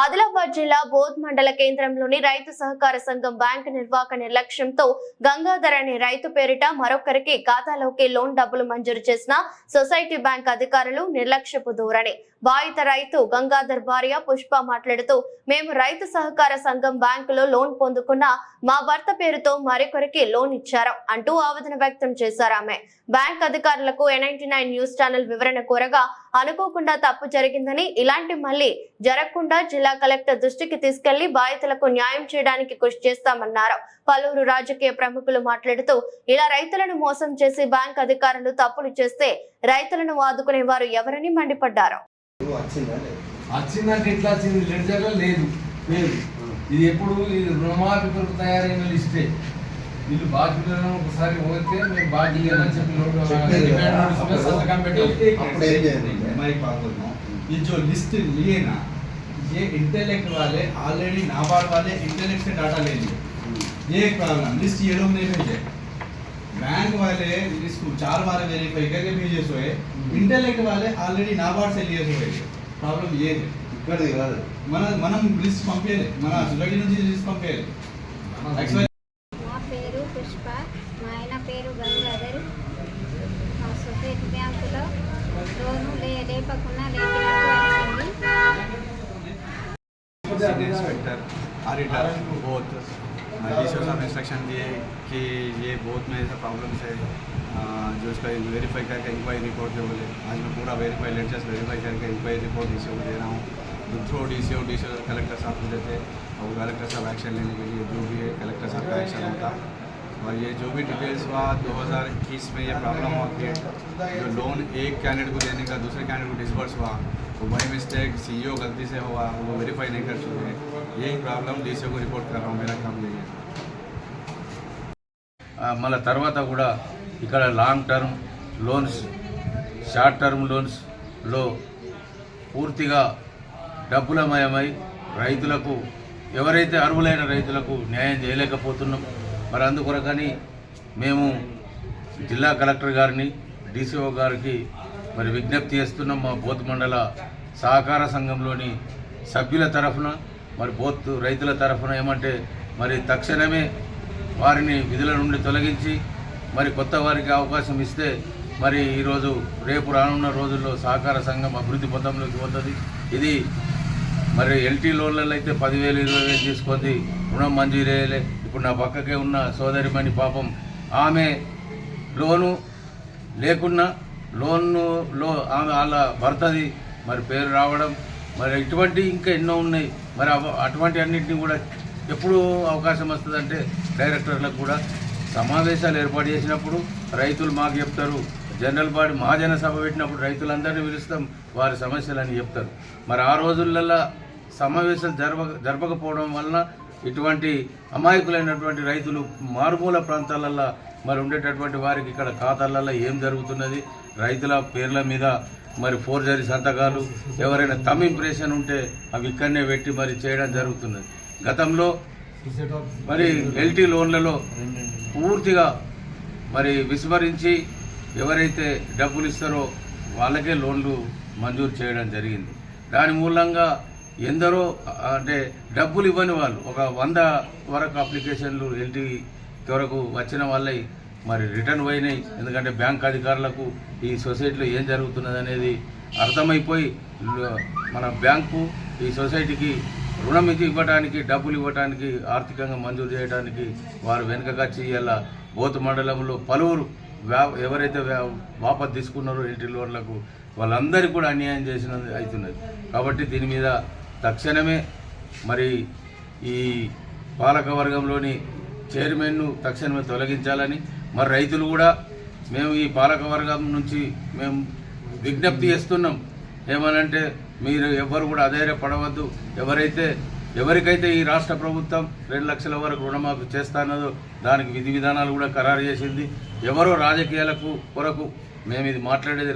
ఆదిలాబాద్ జిల్లా బోధ్ మండల కేంద్రంలోని రైతు సహకార సంఘం బ్యాంకు నిర్వాహక నిర్లక్ష్యంతో గంగాధర్ అనే రైతు పేరిట మరొకరికి ఖాతాలోకి లోన్ డబ్బులు మంజూరు చేసిన సొసైటీ బ్యాంక్ అధికారులు నిర్లక్ష్యపు ధోరణి. బాధిత రైతు గంగాధర్ భార్య పుష్ప మాట్లాడుతూ మేము రైతు సహకార సంఘం బ్యాంకులో లోన్ పొందుకున్న మా భర్త పేరుతో మరొకరికి లోన్ ఇచ్చారు అంటూ ఆవేదన వ్యక్తం చేశారు ఆమె. బ్యాంక్ అధికారులకు ఎన్ఐటీ నైన్ న్యూస్ ఛానల్ వివరణ కోరగా అనుకోకుండా తప్పు జరిగిందని ఇలాంటి మళ్ళీ జరగకుండా జిల్లా జిల్లా కలెక్టర్ దృష్టికి తీసుకెళ్ళి బాధితులకు న్యాయం చేయడానికి కృషి చేస్తామన్నారు. పలువురు రాజకీయ ప్రముఖులు మాట్లాడుతూ ఇలా రైతులను మోసం చేసి బ్యాంక్ అధికారులు తప్పులు చేస్తే రైతులను ఆదుకునే వారు ఎవరని మండిపడ్డారు. ఇది ఎప్పుడు ఇది రుణమాఫీ కొరకు తయారైన లిస్టే. వీళ్ళు బాధ్యులను ఒకసారి పోతే మేము బాధ్యులేనని చెప్పి సంతకం పెట్టి ఇచ్చో లిస్ట్ లేనా? ये जो लिस्ट लिए ना ये इंटेलेक्ट वाले ऑलरेडी नाबार्ड वाले इंटेलेक्ट से डाटा ले लिए ये एक प्रॉब्लम लिस्ट ये लोग नहीं भेजे बैंक वाले इसको चार बार वेरीफाई करके भेजे सोए इंटेलेक्ट वाले ऑलरेडी नाबार्ड से लिए सोए प्रॉब्लम ये है ఇక్కడిది కాదు మన మనం లిస్ట్ పంపేయాలి మన సొసైటీ నుంచి లిస్ట్ పంపేయాలి యాక్చువల్లీ నా పేరు పుష్ప మా ఆయన పేరు గంగాధర్ మా సొసైటీ బ్యాంకులో లోను లే లేపకుండా లేపినట్టు सीनियर इंस्पेक्टर ऑडिटर बहुत डी सी साहब इंस्ट्रक्शन दिए कि ये बहुत मेरे प्रॉब्लम्स है जो इसका वेरीफाई करके इंक्वायरी रिपोर्ट जो बोले आज मैं पूरा वेरीफाई लेटेस्ट वेरीफाई करके इंक्वायरी रिपोर्ट डी को दे रहा हूँ। तो through D C O D C collector साहब को देते और कलेक्टर साहब एक्शन लेने के लिए जो भी है कलेक्टर साहब का एक्शन होता। और ये जो भी डिटेल्स हुआ 2021 में ये प्रॉब्लम हुआ कि जो लोन एक कैंडिडेट को देने का दूसरे कैंडिडेट को डिसबर्स हुआ वो बाई मिस्टेक सीईओ गलती से हुआ वो वेरीफाई नहीं कर चुके यही प्रॉब्लम डीसीओ को रिपोर्ट कर रहा हूँ मेरा काम यही है ఆ, మళ్ళా తర్వాత కూడా ఇక్కడ long term loans short term లోన్స్లో పూర్తిగా డబ్బులమయమై రైతులకు ఎవరైతే అర్హులైన రైతులకు న్యాయం చేయలేకపోతున్నాం మరి అందుకొరకని మేము జిల్లా కలెక్టర్ గారిని డీసీఓ గారికి మరి విజ్ఞప్తి చేస్తున్నాం మా బోత్ మండల సహకార సంఘంలోని సభ్యుల తరఫున మరి బోత్ రైతుల తరఫున ఏమంటే మరి తక్షణమే వారిని విధుల నుండి తొలగించి మరి కొత్త వారికి అవకాశం ఇస్తే మరి ఈరోజు రేపు రానున్న రోజుల్లో సహకార సంఘం అభివృద్ధి పథంలోకి పోతుంది. ఇది మరి ఎల్టీ లోన్లలో అయితే పదివేలు ఇరవై వేలు తీసుకొని రుణం మంజూరు చేయలే. ఇప్పుడు నా పక్కకే ఉన్న సోదరిమణి పాపం ఆమె లోను లేకున్నా లోన్ను లో ఆమె వాళ్ళ భర్తది మరి పేరు రావడం మరి ఇటువంటి ఇంకా ఎన్నో ఉన్నాయి. మరి అవ- అటువంటి అన్నింటినీ కూడా ఎప్పుడు అవకాశం వస్తుందంటే డైరెక్టర్లకు కూడా. సమావేశాలు ఏర్పాటు చేసినప్పుడు రైతులు మాకు చెప్తారు. జనరల్ బాడీ మహాజన సభ పెట్టినప్పుడు రైతులందరినీ పిలుస్తాం వారి సమస్యలని చెప్తారు. మరి ఆ రోజులలో సమావేశాలు జరప జరపకపోవడం వలన ఇటువంటి అమాయకులైనటువంటి రైతులు మారుమూల ప్రాంతాలల్లో మరి ఉండేటటువంటి వారికి ఇక్కడ ఖాతాలలో ఏం జరుగుతున్నది? రైతుల పేర్ల మీద మరి ఫోర్జరీ సంతకాలు ఎవరైనా తమ్ ఇంప్రెషన్ ఉంటే అవి ఇక్కడనే పెట్టి మరి చేయడం జరుగుతున్నది. గతంలో మరి ఎల్టీ లోన్లలో పూర్తిగా మరి విస్మరించి ఎవరైతే డబ్బులు ఇస్తారో వాళ్ళకే లోన్లు మంజూరు చేయడం జరిగింది. దాని మూలంగా ఎందరో అంటే డబ్బులు ఇవ్వని వాళ్ళు ఒక వంద వరకు అప్లికేషన్లు ఎల్టీ వరకు వచ్చిన వాళ్ళై మరి రిటర్న్ పోయినాయి. ఎందుకంటే బ్యాంక్ అధికారులకు ఈ సొసైటీలో ఏం జరుగుతున్నది అనేది అర్థమైపోయి మన బ్యాంకు ఈ సొసైటీకి రుణం ఇది ఇవ్వడానికి డబ్బులు ఇవ్వడానికి ఆర్థికంగా మంజూరు చేయడానికి వారు వెనుకకొచ్చి ఇలా బోతు మండలంలో పలువురు వ్యా ఎవరైతే వ్యా వాపసు తీసుకున్నారో ఇంటి లోన్లకు వాళ్ళందరికీ కూడా అన్యాయం చేసినది అవుతున్నది. కాబట్టి దీని మీద తక్షణమే మరి ఈ పాలకవర్గంలోని చైర్మన్ను తక్షణమే తొలగించాలని మరి రైతులు కూడా మేము ఈ పాలకవర్గం నుంచి మేము విజ్ఞప్తి చేస్తున్నాం. ఏమనంటే మీరు ఎవ్వరు కూడా అధైర్యపడవద్దు. ఎవరైతే ఎవరికైతే ఈ రాష్ట్ర ప్రభుత్వం రెండు లక్షల వరకు రుణమాఫీ చేస్తానదో దానికి విధి విధానాలు కూడా ఖరారు చేసింది. ఎవరో రాజకీయాలకు కొరకు మేము ఇది మాట్లాడేది